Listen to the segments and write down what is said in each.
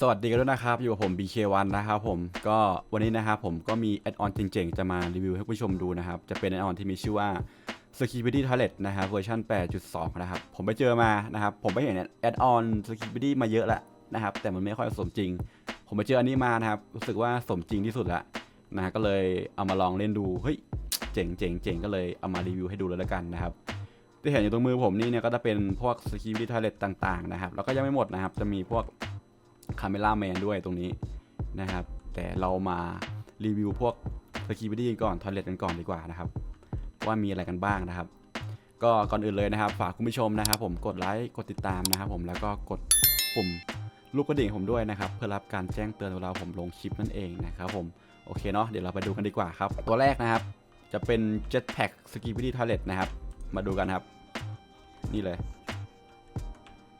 สวัสดีกันด้วยนะครับ อยู่กับผม BK1 นะครับผมก็วันนี้นะครับผมก็มีแอดออนเจ๋งๆ จะมารีวิวให้ผู้ชมดูนะครับ จะเป็นแอดออนที่มีชื่อว่า Skibidi Toilet นะครับเวอร์ชัน8.2 นะครับ ผมไปเจอมานะครับ ผมไปเห็นแอดออน Skibidi มาเยอะแล้วนะครับ แต่มันไม่ค่อยสมจริง ผมไปเจออันนี้มานะครับ รู้สึกว่าสมจริงที่สุดละนะก็เลยเอามาลองเล่นดูเฮ้ยเจ๋งเจ๋งเจ๋งก็เลยเอามารีวิวให้ดูเลยแล้วกันนะครับที่เห็นอยู่ตรงมือผมนี่เนี่ยก็จะเป็นพวก Skibidi Toilet ต่างๆนะครับแล้วก็ยังไม่หมดนะครับจะมีพวก คาเมล่าแมนด้วยตรงนี้นะครับ แต่เรามารีวิวพวกสกีบิดี้ก่อนทอยเลตกันก่อนดีกว่านะครับ ว่ามีอะไรกันบ้างนะครับ ก็ก่อนอื่นเลยนะครับ ฝากคุณผู้ชมนะครับ ผมกดไลค์กดติดตามนะครับ ผมแล้วก็กดปุ่มลูกกระดิ่งผมด้วยนะครับ เพื่อรับการแจ้งเตือนเวลาผมลงคลิปนั่นเองนะครับ ผมโอเคเนาะเดี๋ยวเราไปดูกันดีกว่าครับ ตัวแรกนะครับ จะเป็น Jetpack s k i b i d y Toilet นะครับ มาดูกันครับ นี่เลย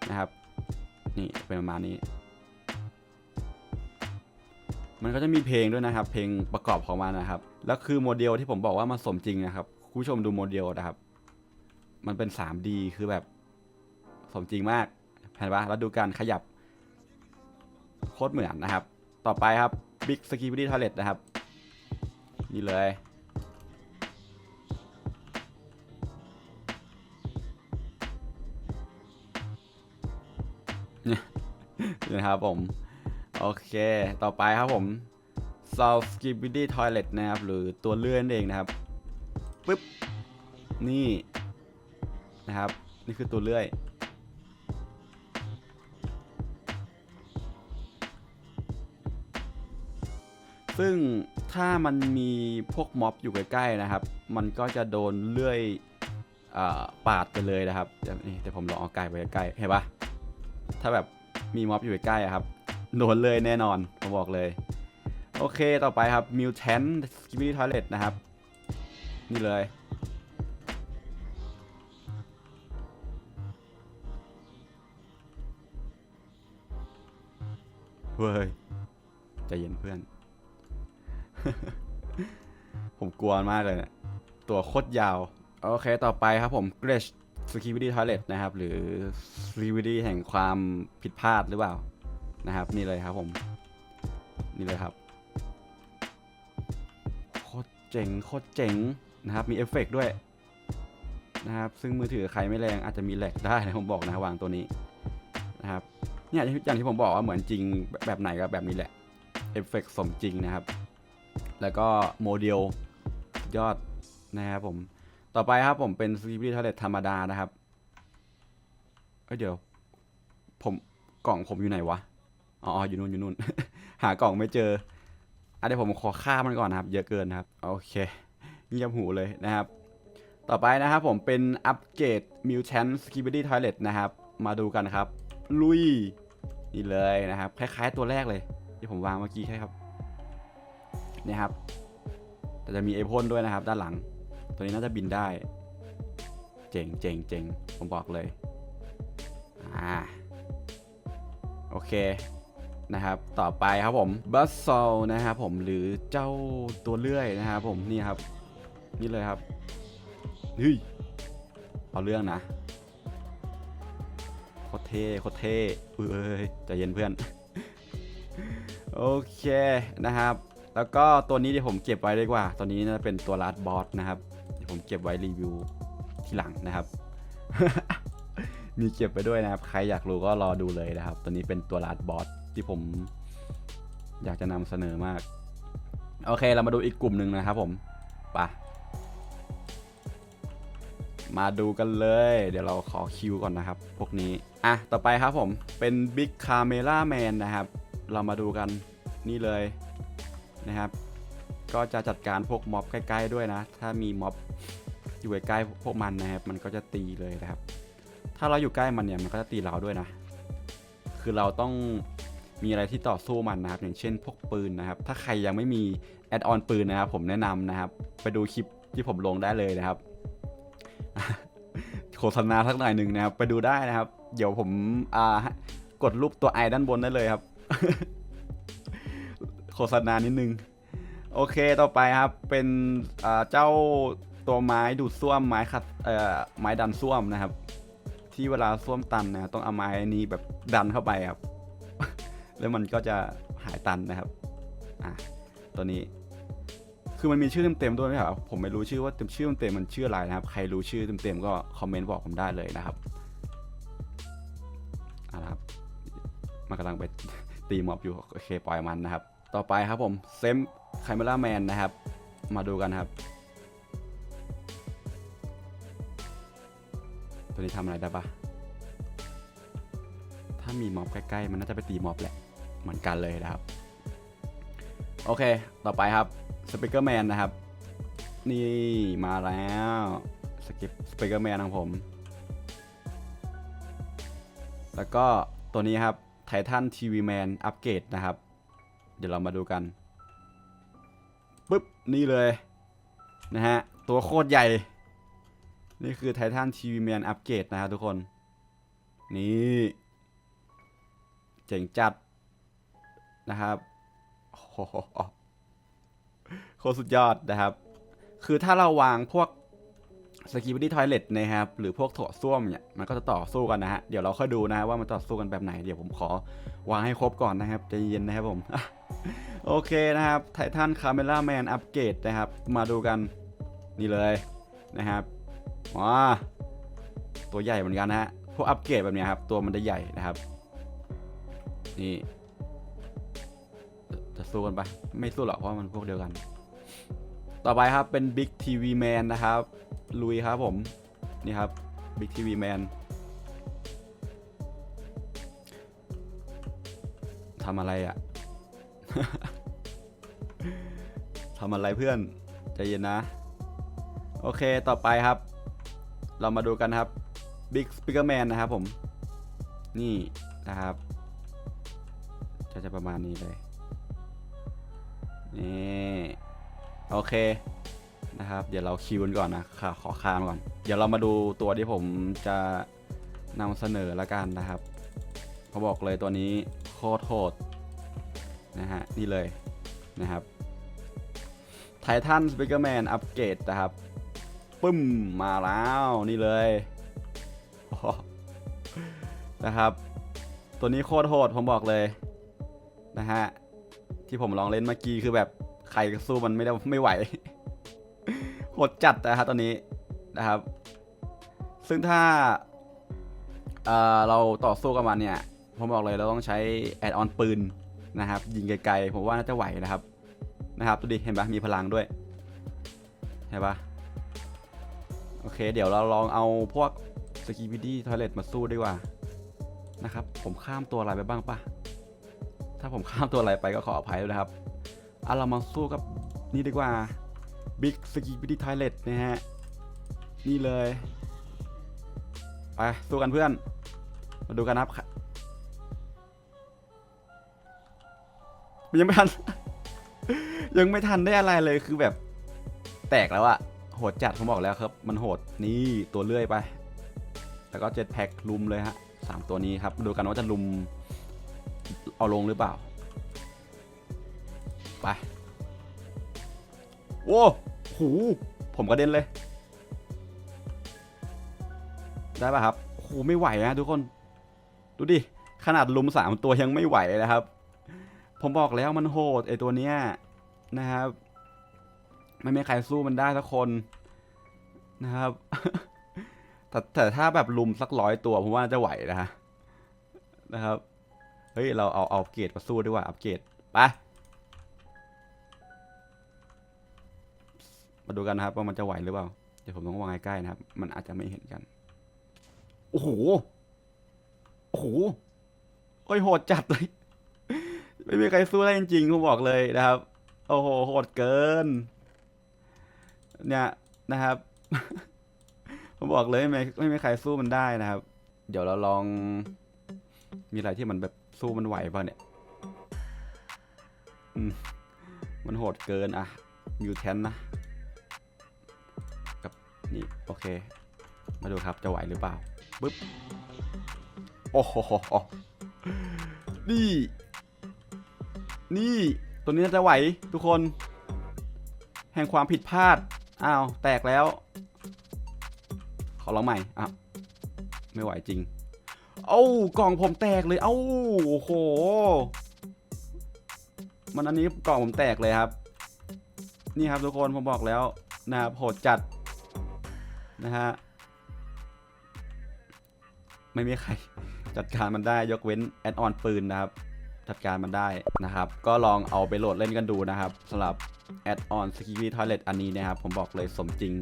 นะครับ นี่เป็นประมาณนี้ มันก็จะมีเพลงด้วยนะครับ เพลงประกอบของมันนะครับ แล้วคือโมเดลที่ผมบอกว่ามันสมจริงนะครับคุณผู้ชมดูโมเดลนะครับ มันเป็น 3D คือแบบสมจริงมากเห็นปะแล้วดูการขยับโคตรเหมือนนะครับ ต่อไปครับ Big s k i b i d y Toilet นะครับ นี่เลย นี่นะครับผม โอเค ต่อไปครับผม s o u t Skibidi Toilet นะครับ หรือตัวเลื่อนเองนะครับปึ๊บ นี่นะครับ นี่คือตัวเลื่อยซึ่งถ้ามันมีพวกม็อบอยู่ใกล้ๆนะครับ มันก็จะโดนเลื่อยอปาดไปเลยนะครับเดี๋ยวนี่เดี๋ยวผมลองเอาไกลไปใกล้เห็นปะถ้าแบบมีม็อบอยู่ใกล้ครับ โดนเลยแน่นอนผมบอกเลย โอเคต่อไปครับ Mutant Skibidi Toilet นะครับ นี่เลย เว้ยใจเย็นเพื่อน ผมกลัวมากเลยเนี่ยตัวโคตรยาว โอเคต่อไปครับผม Gresh Skibidi Toilet นะครับ หรือ Skibidi แห่งความผิดพลาดหรือเปล่า นะครับ นี่เลยครับผม นี่เลยครับโคตรเจ๋งโคตรเจ๋งนะครับ มีเอฟเฟกต์ด้วยนะครับ ซึ่งมือถือใครไม่แรงอาจจะมีแหลกได้นะผมบอกนะวางตัวนี้นะครับเนี่ยอย่างที่ผมบอกว่าเหมือนจริงแบบไหนก็แบบนี้แหละเอฟเฟกต์สมจริงนะครับ แล้วก็โมเดลยอดนะครับผมต่อไปครับผมเป็น s k i p p y Toilet ธรรมดานะครับเเดี๋ยว ผมกล่องผมอยู่ไหนวะ อ๋ออยู่นู่นอยู่นู่น หากล่องไม่เจออะเดี๋ยวผมขอค่ามันก่อนนะครับ เยอะเกินนะครับ โอเคเงียบหูเลยนะครับ ต่อไปนะครับผมเป็นอัปเกรด Mutant Skibidi Toilet นะครับ มาดูกันครับ ลุย นี่เลยนะครับ คล้ายๆตัวแรกเลย ที่ผมวางเมื่อกี้ใช่ครับนี่ครับแต่จะมีไอพ่นด้วยนะครับ ด้านหลัง ตัวนี้น่าจะบินได้ เจ๋งเจ๋งเจ๋งผมบอกเลยอ่าโอเค นะครับ ต่อไปครับผมบัสซลนะครับผมหรือเจ้าตัวเลื่อยนะครับผมนี่ครับ นี่เลยครับเฮ้ยเอาเรื่องนะโคตรเท่โคตรเท่เอ้ยใจเย็นเพื่อน โอเคนะครับ แล้วก็ตัวนี้เดี๋ยวผมเก็บไว้ดีกว่า ตัวนี้น่าจะเป็นตัวลัดบอสนะครับเดี๋ยวผมเก็บไว้รีวิวทีหลังนะครับมีเก็บไปด้วยนะครับ ใครอยากรู้ก็รอดูเลยนะครับ ตัวนี้เป็นตัวลัดบอส ที่ผมอยากจะนำเสนอมาก โอเคเรามาดูอีกกลุ่มหนึ่งนะครับผมปะมาดูกันเลย เดี๋ยวเราขอคิวก่อนนะครับ พวกนี้ อะ ต่อไปครับผม เป็น Big Camera Man นะครับ เรามาดูกันนี่เลยนะครับ ก็จะจัดการพวกม็อบใกล้ ๆ ด้วยนะ ถ้ามีม็อบอยู่ใกล้พวกมันนะครับ มันก็จะตีเลยนะครับ ถ้าเราอยู่ใกล้มันเนี่ย มันก็จะตีเราด้วยนะ คือเราต้อง มีอะไรที่ต่อสู้มันนะครับ อย่างเช่นพวกปืนนะครับ ถ้าใครยังไม่มีแอดออนปืนนะครับ ผมแนะนำนะครับ ไปดูคลิปที่ผมลงได้เลยนะครับโฆษณาสักหน่อยหนึ่งนะครับ ไปดูได้นะครับ เดี๋ยวผมอ่ากดรูปตัวไอด้านบนได้เลยครับ โฆษณานิดนึง โอเคต่อไปครับ เป็นอ่าเจ้าตัวไม้ดูดซ่วมไม้ขัดเอ่อไม้ดันซ่วมนะครับ ที่เวลาซ่วมตันนะต้องเอาไม้นี้แบบดันเข้าไปครับ แล้วมันก็จะหายตันนะครับอะตัวนี้ คือมันมีชื่อเต็มๆด้วยไหมครับผมไม่รู้ชื่อว่าเต็มชื่อเต็มๆมันชื่ออะไรนะครับ ใครรู้ชื่อเต็มๆก็คอมเมนต์บอกผมได้เลยนะครับอะครับมันกำลังไปตีม็อบอยู่โอเคปล่อยมันนะครับ ต่อไปครับผมเซมไคม e ราแมนนะครับ มาดูกันครับ ตัวนี้ทำอะไรได้ปะถ้ามีม็อบใกล้ๆ มันน่าจะไปตีม็อบแหละ เหมือนกันเลยนะครับ โอเค ต่อไปครับสเปกเกอร์แมนนะครับ นี่มาแล้วสกิปสเปกเกอร์แมนของผม แล้วก็ตัวนี้ครับไททันทีวีแมนอัปเกรดนะครับ เดี๋ยวเรามาดูกันปุ๊บ นี่เลย นะฮะ ตัวโคตรใหญ่ นี่คือไททันทีวีแมนอัปเกรดนะครับทุกคน นี่ เจ๋งจัด นะครับโอ้โหโคตรสุดยอดนะครับ คือถ้าเราวางพวกสกีบิดี้ทอยเลตนะครับ หรือพวกโถส้วมเนี่ย มันก็จะต่อสู้กันนะฮะ เดี๋ยวเราค่อยดูนะว่ามันต่อสู้กันแบบไหน เดี๋ยวผมขอวางให้ครบก่อนนะครับ ใจเย็นนะครับผม โอเคนะครับ ไททันคาเมล่าแมนอัปเกรดนะครับ มาดูกันนี่เลยนะครับว้าตัวใหญ่เหมือนกันนะฮะ พวกอัปเกรดแบบเนี้ยครับ ตัวมันจะใหญ่นะครับ นี่ จะสู้กันปะไม่สู้หรอกเพราะมันพวกเดียวกัน ต่อไปครับเป็น Big TV Man นะครับ ลุยครับผม นี่ครับ Big TV Man ทำอะไรอะ่ะ ทำอะไรเพื่อน ใจเย็นนะ โอเคต่อไปครับ เรามาดูกันครับ Big Speaker Man นะครับผม นี่นะครับก็จะประมาณนี้เลย นี่โอเคนะครับ เดี๋ยวเราคิวกันก่อนนะค่ะขอค้างก่อน เดี๋ยวเรามาดูตัวที่ผมจะนำเสนอละกันนะครับเขาบอกเลยตัวนี้โคตรโหดนะฮะนี่เลยนะครับไททันสปิเกอร์แมนอัปเกรดนะครับปึ้มมาแล้วนี่เลยนะครับ ตัวนี้โคตรโหดผมบอกเลยนะฮะ ที่ผมลองเล่นเมื่อกี้คือแบบใครก็สู้มันไม่ได้ไม่ไหวโหดจัดนะครับตอนนี้นะครับ ซึ่งถ้าเเราต่อสู้กับมันเนี่ยผมบอกเลยเราต้องใช้แอดออนปืนนะครับ ยิงไกลๆผมว่าน่าจะไหวนะครับนะครับดูดิเห็นปะมีพลังด้วยเห็นปะโอเค เดี๋ยวเราลองเอาพวกสกีบิดี้ทอยเลตมาสู้ดีกว่านะครับ ผมข้ามตัวอะไรไปบ้างปะ ถ้าผมข้ามตัวอะไรไปก็ขออภัยด้วยนะครับเอาเรามาสู้กับนี่ดีกว่า Big s k i b i d y Toilet นะฮะ นี่เลย ไป สู้กันเพื่อน มาดูกันครับยังไม่ทัน ยังไม่ทันได้อะไรเลยคือแบบ แตกแล้วอะโหดจัดผมบอกแล้วครับ มันโหดนี่ตัวเลื่อยไป แล้วก็เจ็ตแพ็คลุมเลยฮะสามตัวนี้ครับมาดูกันว่าจะลุม เอาลงหรือเปล่า ไป โว้โหผมกระเด็นเลย ได้ป่ะครับโหไม่ไหวนะทุกคน ดูดิ ขนาดลุมสามตัวยังไม่ไหวเลยนะครับ ผมบอกแล้วมันโหดไอตัวเนี้ยนะครับ ไม่มีใครสู้มันได้สักคนนะครับ แต่แต่ถ้าแบบลุมสักร้อยตัวผมว่าจะไหวนะฮะนะครับ เฮ้ย เราเอาเอาเกรดมาสู้ดีกว่าอัปเกรดไป มาดูกันนะครับว่ามันจะไหวหรือเปล่า เดี๋ยวผมต้องวางใกล้ๆนะครับ มันอาจจะไม่เห็นกัน โอ้โห โอ้โหโอ้ยโหดจัดเลย ไม่มีใครสู้ได้จริงๆผมบอกเลยนะครับ โอ้โหโหดเกิน เนี่ยนะครับผมบอกเลยไม่ไม่มีใครสู้มันได้นะครับ เดี๋ยวเราลองมีอะไรที่มันแบบ สู้มันไหวป่ะเนี่ยมันโหดเกินอะมิวแทนนะ กับนี่ โอเค มาดูครับจะไหวหรือเปล่าปึ๊บ โอ้โหนี่ นี่ ตัวนี้น่าจะไหวทุกคน แห่งความผิดพลาด อ้าว แตกแล้ว ขอลองใหม่อะไม่ไหวจริง อ้ากล่องผมแตกเลย เอ้าโอ้โห มันอันนี้กล่องผมแตกเลยครับ นี่ครับทุกคนผมบอกแล้วนะครับโหดจัดนะฮะไม่มีใคร จัดการมันได้ยกเว้นแอดออนปืนนะครับ จัดการมันได้นะครับ ก็ลองเอาไปโหลดเล่นกันดูนะครับสำหรับแอดออนสกีวีทอยเลตอันนี้นะครับ ผมบอกเลยสมจริง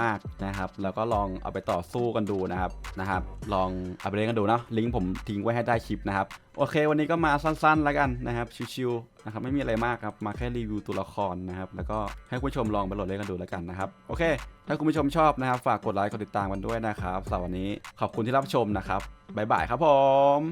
มาก ๆนะครับ แล้วก็ลองเอาไปต่อสู้กันดูนะครับนะครับ ลองเอาไปเล่นกันดูเนาะลิงก์ผมทิ้งไว้ให้ได้คลิปนะครับโอเค วันนี้ก็มาสั้นๆแล้วกันนะครับชิวๆนะครับไม่มีอะไรมากครับมาแค่รีวิวตัวละครนะครับแล้วก็ให้คุณผู้ชมลองไปโหลดเล่นกันดูแล้วกันนะครับโอเค ถ้าคุณผู้ชมชอบนะครับ ฝากกดไลค์กดติดตามกันด้วยนะครับสำหรับวันนี้ขอบคุณที่รับชมนะครับบ๊ายบายครับผม